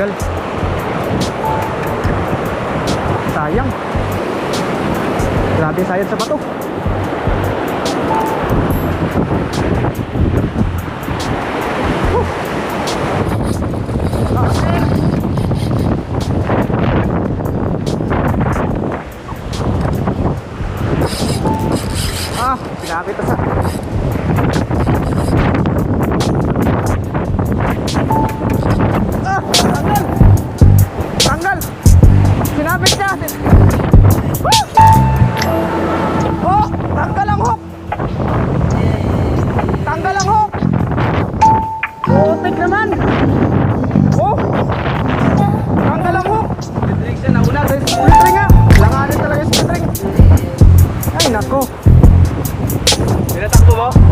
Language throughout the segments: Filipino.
Tanggal. Sayang. Grabe sayang sa bato. Woo! Ah. Putik naman! Oh! Ang hook! Drink siya nauna. Sa split ring nga! Langanin talaga yung split ring. Ay, nako. Tinatakbo mo?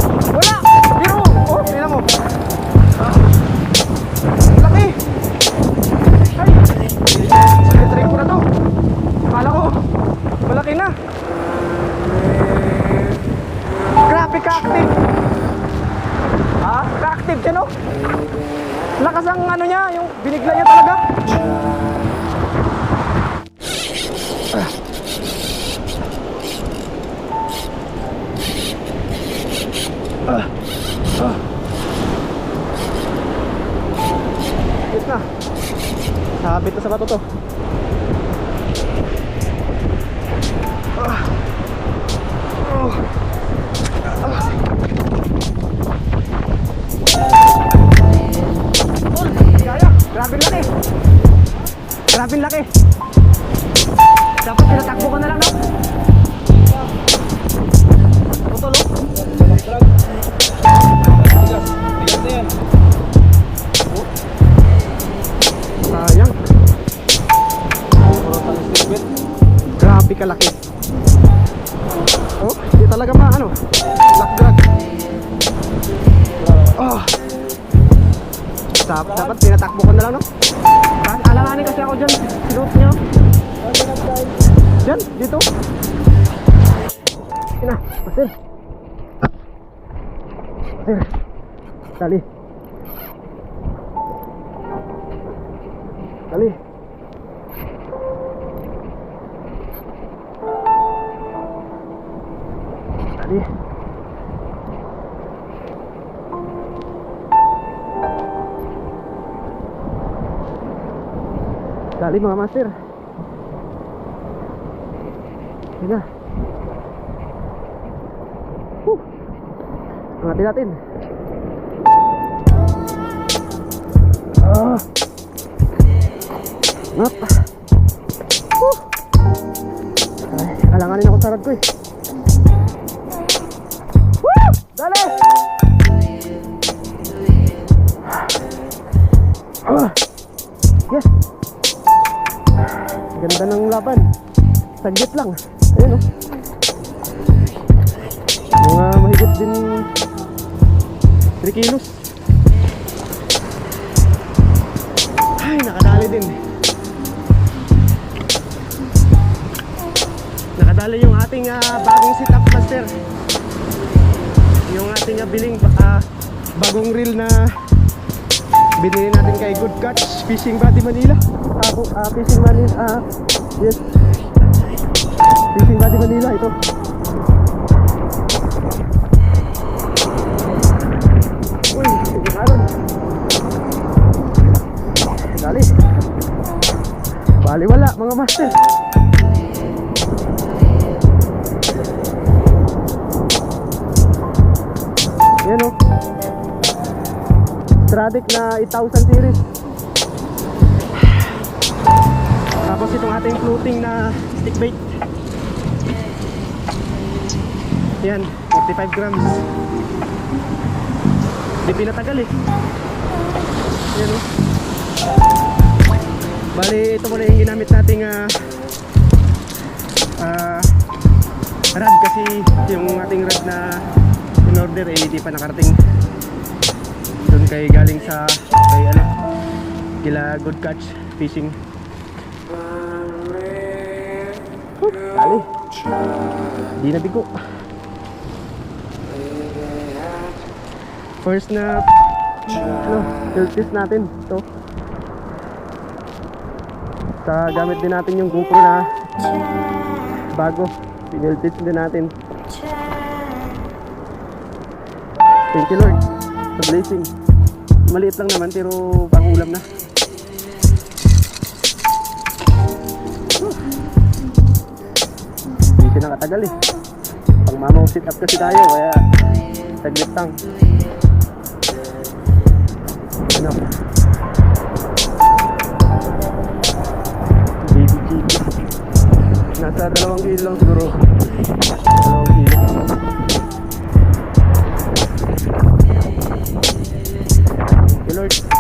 Ka-active siya, no? Lakas ang ano niya, yung binigla niya talaga. Ayos na. Sabit na sa bato to. Ah. Oh. Grabe laki. Dapat tinatakbo ko na lang, no? Putol, oh. Sayang. Grabe kalaki. Oh, hindi talaga ma ano. Lock drag. Oh. Dapat, dapat tinatakbo ko na lang, no? Kahit alanganin kasi ako dyan. Sinuot niyo. Dyan, dito. Ina, pasir. Pasir. Dali. Dali. Dali. Dali mga master. Sige. Woo. Angatin natin. Ah. Ngap. Woo. Ay, alanganin ako sa rad ko eh. Woo! Dali! Ah. Ganda ng laban. Saglit lang. Ayun oh. Mga mahigit din 3 kilos. Ay, nakadali din. Nakadali yung ating ah, bagong sit-up master. Yung ating ah, biling ah, bagong reel na binili natin kay Good Catch Fishing Buddy Manila. Ako, ah, Fishing Manila, ah, yes. Fishing Buddy Manila, ito. Uy, sige karon. Dali. Bali wala, mga master. Yan o. Stradic na 8,000 series. Tapos itong ating floating na stick bait. Yan, 45 grams. Hindi pinatagal eh. Yan o. Bali, ito muna yung ginamit nating ah, ah, rad kasi yung ating rad na in order eh hindi pa nakarating doon kay galing sa kay ano kila good catch fishing. Dali. Di nabigo first na ano, field test natin to. Sa gamit din natin yung GoPro na bago field din natin. Thank you Lord sa blessing maliit lang naman pero pang ulam na. Hindi siya nakatagal eh. Pang mamaw sit up kasi tayo kaya saglit lang. Ano? Baby chicken nasa dalawang kilo lang siguro Lord